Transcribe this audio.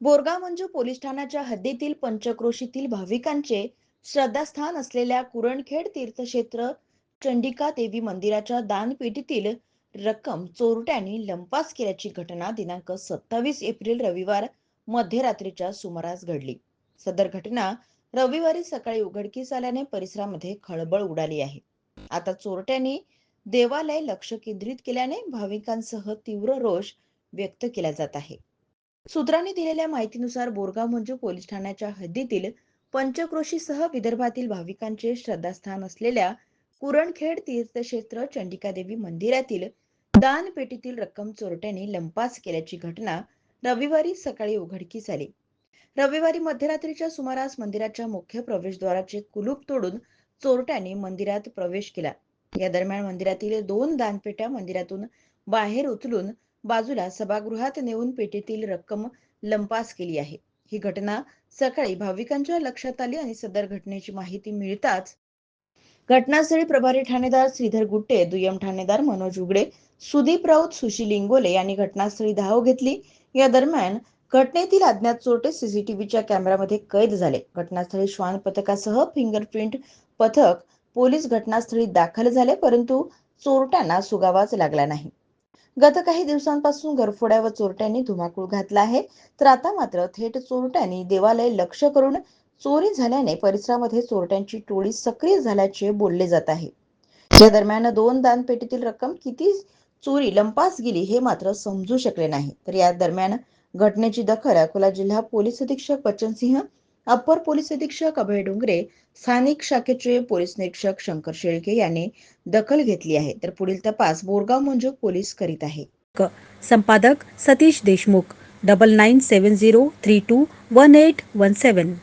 Borgaon Manju police ठाण्याच्या हद्दीतील पंचक्रोशीतील भाविकांचे श्रद्धास्थान असलेल्या कुरणखेड तीर्थक्षेत्र चंडिका देवी मंदिराच्या दानपेटीतील रक्कम चोरट्यांनी लंपास केल्याची घटना दिनांक सत्तावीस एप्रिल रविवार मध्यरात्रीच्या सुमारास घडली. सदर घटना रविवारी सकाळी उघडकीस आल्याने परिसरामध्ये खळबळ उडाली आहे. आता चोरट्यांनी देवालय लक्ष केंद्रित केल्याने भाविकांसह तीव्र रोष व्यक्त केला जात आहे. सूत्रांनी दिलेल्या माहितीनुसार बोरगाव मंजू पोलीस ठाण्याच्या हद्दीतील पंचक्रोशीसह विदर्भातील भाविकांचे श्रद्धास्थान असलेल्या कुरणखेड तीर्थक्षेत्र चंडिकादेवी मंदिरातील दानपेटीतील रक्कम चोरट्याने लंपास केल्याची घटना रविवारी सकाळी उघडकीस आली. रविवारी मध्यरात्रीच्या सुमारास मंदिराच्या मुख्य प्रवेशद्वाराचे कुलूप तोडून चोरट्याने मंदिरात प्रवेश केला. या दरम्यान मंदिरातील दोन दानपेट्या मंदिरातून बाहेर उचलून बाजूला सभागृहात नेऊन पेटीतील रक्कम लंपास केली आहे. ही घटना सकाळी भाविकांच्या लक्षात आली आणि सदर घटनेची माहिती मिळताच घटनास्थळी प्रभारी ठाणेदार श्रीधर गुट्टे दुय्यम ठाणेदार मनोज उगडे सुदीप राऊत सुशील इंगोले यांनी घटनास्थळी धाव घेतली. या दरम्यान घटनेतील अज्ञात चोरटे सीसीटीव्हीच्या कॅमेऱ्यामध्ये कैद झाले. घटनास्थळी श्वान पथकासह फिंगरप्रिंट पथक पोलीस घटनास्थळी दाखल झाले परंतु चोरट्यांना सुगावाच लागला नाही. गत काही दिवसांपासून घरफोड्या व चोरट्यांनी धुमाकूळ घातला आहे. तर आता मात्र थेट चोरट्यांनी देवालय लक्ष करून चोरी झाल्याने परिसरामध्ये चोरट्यांची टोळी सक्रिय झाल्याचे बोलले जात आहे. या दरम्यान दोन दानपेटीतील रक्कम किती चोरी लंपास गेली हे मात्र समजू शकले नाही. तर या दरम्यान घटनेची दखल अकोला जिल्हा पोलीस अधीक्षक बच्चन सिंह अप्पर पोलीस अधीक्षक अभय डोंगरे स्थानिक शाखेचे पोलीस निरीक्षक शंकर शेळके यांनी दखल घेतली आहे. तर पुढील तपास बोरगाव मंजू पोलीस करीत आहे. संपादक Satish Deshmukh double nine seven zero three two one eight one seven